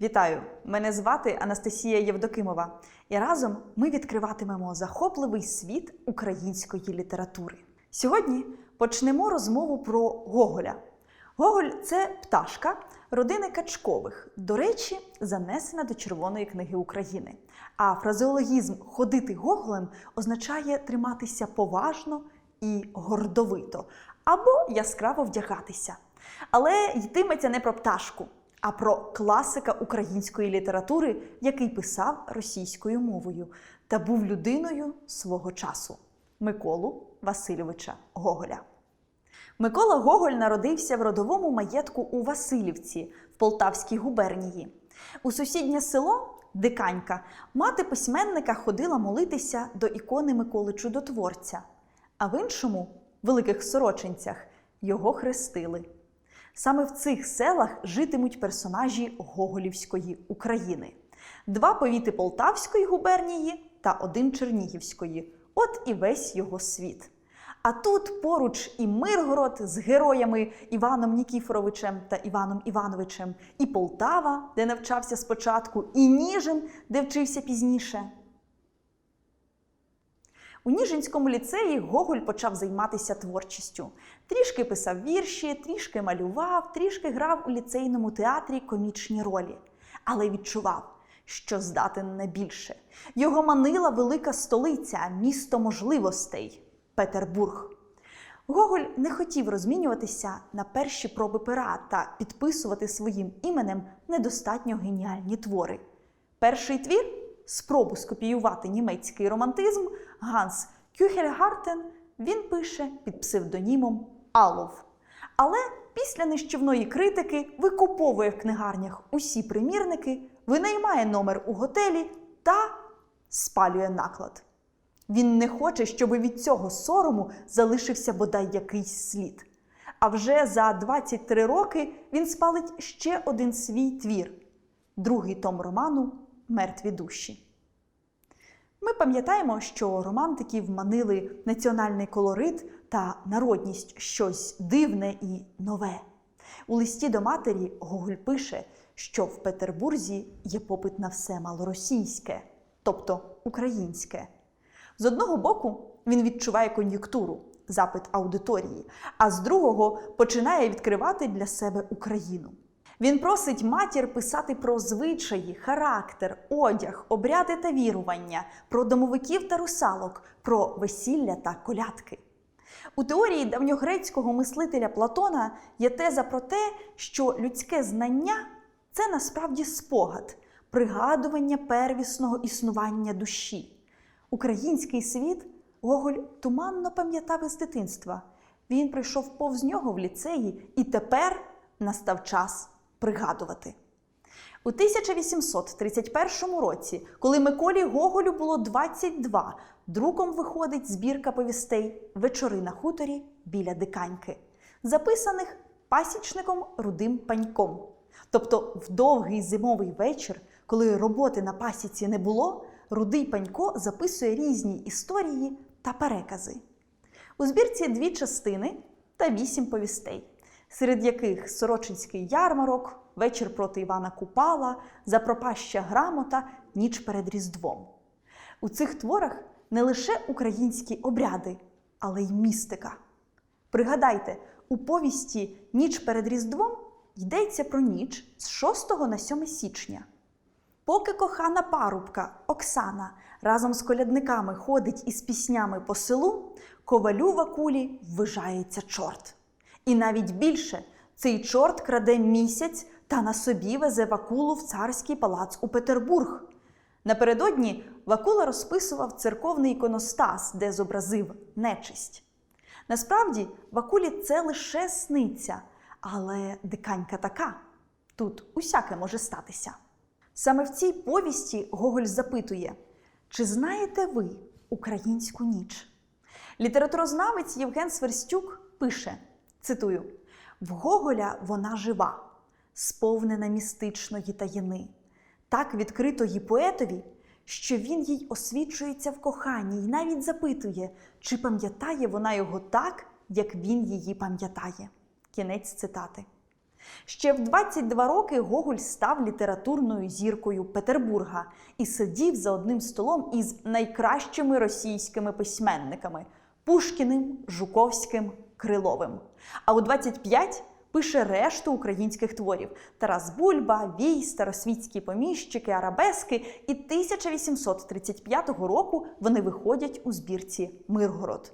Вітаю! Мене звати Анастасія Євдокимова, і разом ми відкриватимемо захопливий світ української літератури. Сьогодні почнемо розмову про Гоголя. Гоголь це пташка родини Качкових, до речі, занесена до Червоної книги України. А фразеологізм ходити гоголем означає триматися поважно і гордовито або яскраво вдягатися. Але йтиметься не про пташку, а про класика української літератури, який писав російською мовою та був людиною свого часу Миколу Васильовича Гоголя. Микола Гоголь народився в родовому маєтку у Васильівці в Полтавській губернії. У сусіднє село Диканька мати письменника ходила молитися до ікони Миколи Чудотворця, а в іншому, великих сорочинцях, його хрестили. Саме в цих селах житимуть персонажі Гоголівської України: два повіти Полтавської губернії та один Чернігівської. От і весь його світ. А тут поруч і Миргород з героями Іваном Нікіфоровичем та Іваном Івановичем, і Полтава, де навчався спочатку, і Ніжин, де вчився пізніше. У Ніжинському ліцеї Гоголь почав займатися творчістю. Трішки писав вірші, трішки малював, трішки грав у ліцейному театрі комічні ролі, але відчував, що здатен на більше. Його манила велика столиця, місто можливостей Петербург. Гоголь не хотів розмінюватися на перші проби пера та підписувати своїм іменем недостатньо геніальні твори. Перший твір спробу скопіювати німецький романтизм Ганс Кюхельгартен він пише під псевдонімом Алов. Але після нищівної критики викуповує в книгарнях усі примірники, винаймає номер у готелі та спалює наклад. Він не хоче, щоб від цього сорому залишився бодай якийсь слід. А вже за 23 роки він спалить ще один свій твір другий том роману Мертві душі. Ми пам'ятаємо, що романтиків манили національний колорит та народність щось дивне і нове. У листі до матері Гоголь пише, що в Петербурзі є попит на все малоросійське, тобто українське. З одного боку, він відчуває кон'юнктуру, запит аудиторії, а з другого починає відкривати для себе Україну. Він просить матір писати про звичаї, характер, одяг, обряди та вірування, про домовиків та русалок, про весілля та колядки. У теорії давньогрецького мислителя Платона є теза про те, що людське знання це насправді спогад, пригадування первісного існування душі. Український світ Гоголь туманно пам'ятав із дитинства. Він прийшов повз нього в ліцеї і тепер настав час пригадувати. У 1831 році, коли Миколі Гоголю було 22, друком виходить збірка повістей Вечори на хуторі біля диканьки, записаних пасічником Рудим Паньком. Тобто, в довгий зимовий вечір, коли роботи на пасіці не було, Рудий Панько записує різні історії та перекази. У збірці дві частини та вісім повістей, серед яких Сорочинський ярмарок, вечір проти Івана Купала, Запропаща грамота, ніч перед Різдвом. У цих творах не лише українські обряди, але й містика. Пригадайте, у повісті Ніч перед Різдвом йдеться про ніч з 6 на 7 січня. Поки кохана парубка Оксана разом з колядниками ходить із піснями по селу, ковалю в акулі ввижається чорт. І навіть більше цей чорт краде місяць та на собі везе Вакулу в царський палац у Петербург. Напередодні Вакула розписував церковний іконостас, де зобразив нечисть. Насправді, Вакулі це лише сниться, але диканька така. Тут усяке може статися. Саме в цій повісті Гоголь запитує: чи знаєте ви українську ніч? Літературознавець Євген Сверстюк пише: цитую: в Гоголя вона жива, сповнена містичної таїни, так відкритої поетові, що він їй освічується в коханні і навіть запитує, чи пам'ятає вона його так, як він її пам'ятає. Кінець цитати. Ще в 22 роки Гоголь став літературною зіркою Петербурга і сидів за одним столом із найкращими російськими письменниками Пушкіним, Жуковським, Криловим. А у 25 пише решту українських творів: Тарас Бульба, Вій, Старосвітські поміщики, Арабески. І 1835 року вони виходять у збірці Миргород.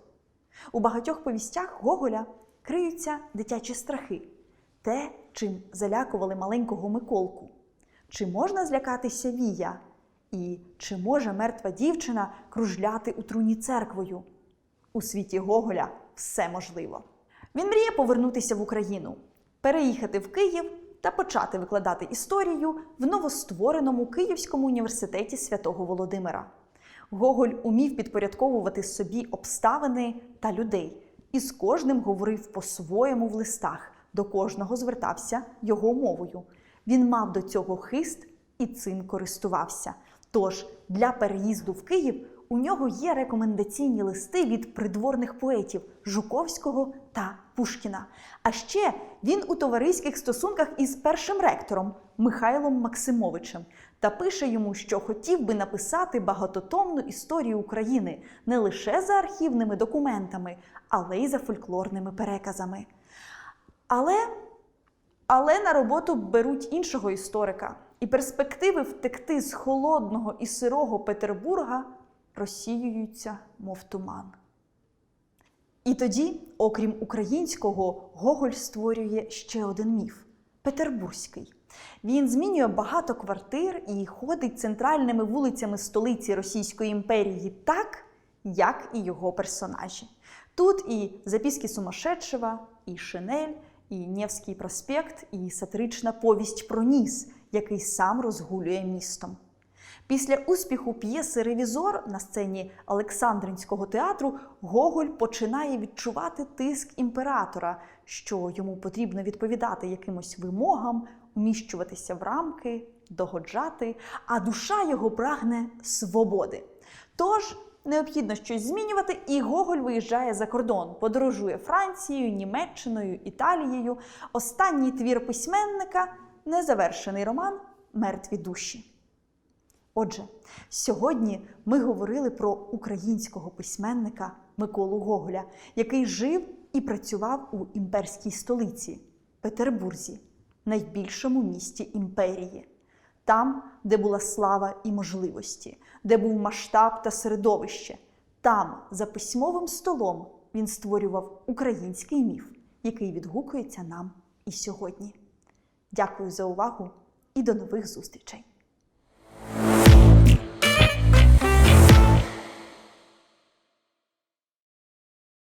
У багатьох повістях Гоголя криються дитячі страхи, те, чим залякували маленького Миколку. Чи можна злякатися Вія? І чи може мертва дівчина кружляти у труні церквою? У світі Гоголя все можливо. Він мріє повернутися в Україну, переїхати в Київ та почати викладати історію в новоствореному Київському університеті святого Володимира. Гоголь умів підпорядковувати собі обставини та людей, і з кожним говорив по-своєму в листах, до кожного звертався його мовою. Він мав до цього хист і цим користувався. Тож для переїзду в Київ у нього є рекомендаційні листи від придворних поетів Жуковського та Пушкіна. А ще він у товариських стосунках із першим ректором Михайлом Максимовичем та пише йому, що хотів би написати багатотомну історію України не лише за архівними документами, але й за фольклорними переказами. Але але на роботу беруть іншого історика, і перспективи втекти з холодного і сирого Петербурга розсіюються, мов туман. І тоді, окрім українського, Гоголь створює ще один міф петербурзький. Він змінює багато квартир і ходить центральними вулицями столиці Російської імперії так, як і його персонажі. Тут і записки сумасшедшего, і Шинель, і Невський проспект, і сатирична повість про ніс, який сам розгулює містом. Після успіху п'єси Ревізор на сцені Олександринського театру Гоголь починає відчувати тиск імператора, що йому потрібно відповідати якимось вимогам, вміщуватися в рамки, догоджати, а душа його прагне свободи. Тож необхідно щось змінювати, і Гоголь виїжджає за кордон, подорожує Францією, Німеччиною, Італією. Останній твір письменника незавершений роман Мертві душі. Отже, сьогодні ми говорили про українського письменника Миколу Гоголя, який жив і працював у імперській столиці Петербурзі, найбільшому місті імперії, там, де була слава і можливості, де був масштаб та середовище. Там, за письмовим столом, він створював український міф, який відгукується нам і сьогодні. Дякую за увагу і до нових зустрічей!